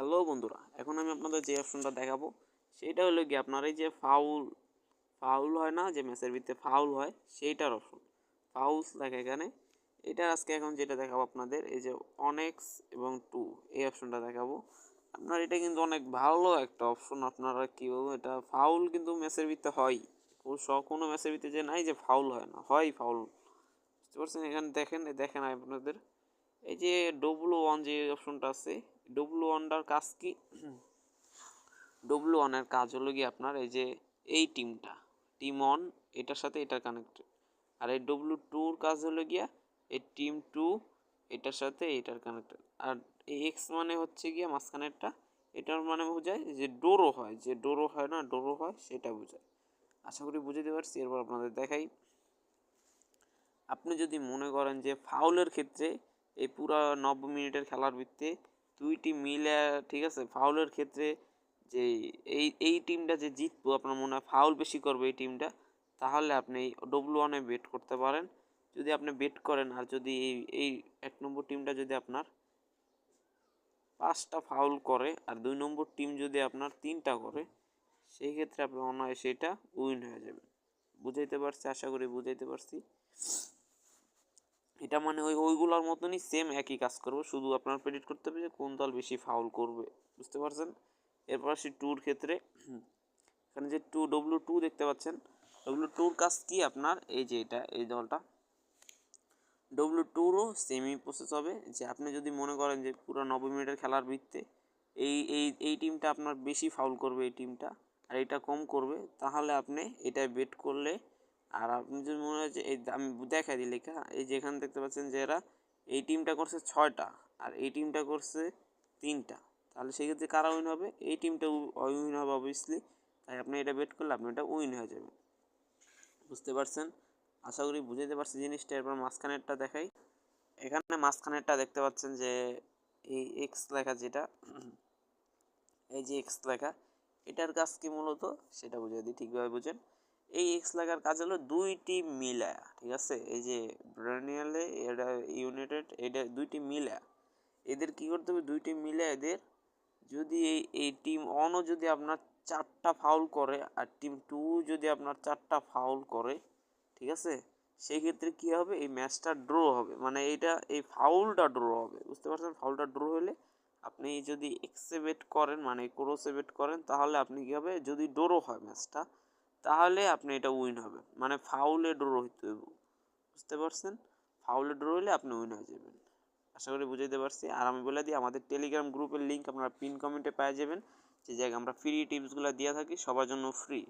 Hello বন্ধুরা, এখন আমি আপনাদের যে অপশনটা দেখাবো সেইটা হলো কি আপনার এই যে ফাউল ফাউল হয় না, যে ম্যাচের ভিতরে ফাউল হয়, সেইটার অপশন ফাউলস লেখা এখানে, এটা আজকে এখন যেটা দেখাবো আপনাদের, এই যে অনেক্স এবং টু এই অপশনটা দেখাবো। আপনার এটা কিন্তু অনেক ভালো একটা অপশন আপনারা কী বলব, এটা ফাউল কিন্তু ম্যাচের ভিতরে হয়। কোনো ম্যাচের ভিতরে যে নাই যে ফাউল হয় না, হয় ফাউল বুঝতে পারছেন? এখানে দেখেন দেখেন আপনাদের এই যে ডব্লু ওয়ান যে অপশনটা আছে ডব্লু ওয়ানটার কাজ কি? ডব্লু ওয়ানের কাজ হলো কি আপনার এই যে এই টিমটা টিম ওয়ান এটার সাথে এটা কানেক্টেড আর এই ডব্লু টুর কাজ হলো গিয়া এই টিম টু এটার সাথে এটার কানেক্টেড আর এক্স মানে হচ্ছে গিয়া মাঝখানেরটা এটার মানে বোঝায় যে ডোরো হয়, যে ডোরো হয় না, ডোরো হয় সেটা বোঝায়। আশা করি বুঝতে পারছি, এরপর আপনাদের দেখাই। আপনি যদি মনে করেন যে ফাউলের ক্ষেত্রে এই পুরো নব্বই মিনিটের খেলার ভিত্তিতে দুইটি মিলে, ঠিক আছে, ফাউলের ক্ষেত্রে যে এই এই টিমটা যে জিতবো, আপনার মনে হয় ফাউল বেশি করবে এই টিমটা তাহলে আপনি ডব্লু ওয়ানে বেট করতে পারেন। যদি আপনি বেট করেন আর যদি এই এই এক নম্বর টিমটা যদি আপনার পাঁচটা ফাউল করে আর দুই নম্বর টিম যদি আপনার তিনটা করে, সেই ক্ষেত্রে আপনার মনে হয় সেটা উইন হয়ে যাবে বুঝাইতে পারছি? আশা করি বুঝাইতে পারছি। এটা মানে ওই, ওইগুলোর মতনই সেম একই কাজ করব। শুধু আপনার প্রেডিক্ট করতে হবে যে কোন দল বেশি ফাউল করবে। বুঝতে পারছেন? এরপর আসি টুর ক্ষেত্রে। এখানে যে টু ডব্লু টু দেখতে পাচ্ছেন। ডব্লু টুর কাজ কি আপনার? এই যে এটা, এই দলটা। ডব্লু টুরও সেমই প্রসেস হবে। যে আপনি যদি মনে করেন যে পুরো নব্বই মিনিটের খেলার ভিত্তিতে এই এই এই টিমটা আপনার বেশি ফাউল করবে, এই টিমটা আর এটা কম করবে, তাহলে আপনি এটা বেট করলে আর আপনি যদি মনে হয় যে এই আমি দেখাই দিই লেখা, এই যে এখানে দেখতে পাচ্ছেন যে এরা এই টিমটা করছে ছয়টা আর এই টিমটা করছে তিনটা। তাহলে সেই ক্ষেত্রে কারা উইন হবে? এই টিমটা উইন হবে অবভিয়াসলি তাই আপনি এটা বেট করলে আপনি এটা উইন হয়ে যাবে। বুঝতে পারছেন? আশা করি বুঝাইতে পারছি জিনিসটা। এরপর মাঝখানেরটা দেখাই। এখানে মাঝখানেরটা দেখতে পাচ্ছেন যে এই এক্স লেখা যেটা, এই যে এক্স লেখা, এটার কাজ কি মূলত? সেটা বুঝিয়ে দিই। ঠিকভাবে বুঝেন। এই এক্স লাগার কাজ হলো দুইটি মিলা ঠিক আছে? এই যে ব্রানিয়ালে এটা ইউনাইটেড এটা দুইটি মিলা এদের কি করতে হবে? দুইটি মিলে এদের, যদি এই এই টিম অনও যদি আপনার চারটা ফাউল করে আর টিম টু যদি আপনার চারটা ফাউল করে, ঠিক আছে? সেই ক্ষেত্রে কী হবে? এই ম্যাচটা ড্র হবে। মানে এইটা, এই ফাউলটা ড্র হবে। বুঝতে পারছেন? ফাউলটা ড্র হলে আপনি যদি এক্সেবেট করেন মানে ক্রোসেবেট করেন, তাহলে আপনি কী হবে? যদি ড্রো হয় ম্যাচটা তাহলে আপনি এটা উইন হবে মানে ফাউলে ড্র হইতে বুঝতে পারছেন? ফাউলে ড্র হইলে আপনি উইন হয়ে যাবেন। আশা করি বুঝাইতে পারছি। আর আমি বলে দিই, আমাদের টেলিগ্রাম গ্রুপের লিঙ্ক আপনারা পিন কমেন্টে পেয়ে যাবেন। যে জায়গায় আমরা ফ্রি টিপসগুলো দিয়ে থাকি, সবার জন্য ফ্রি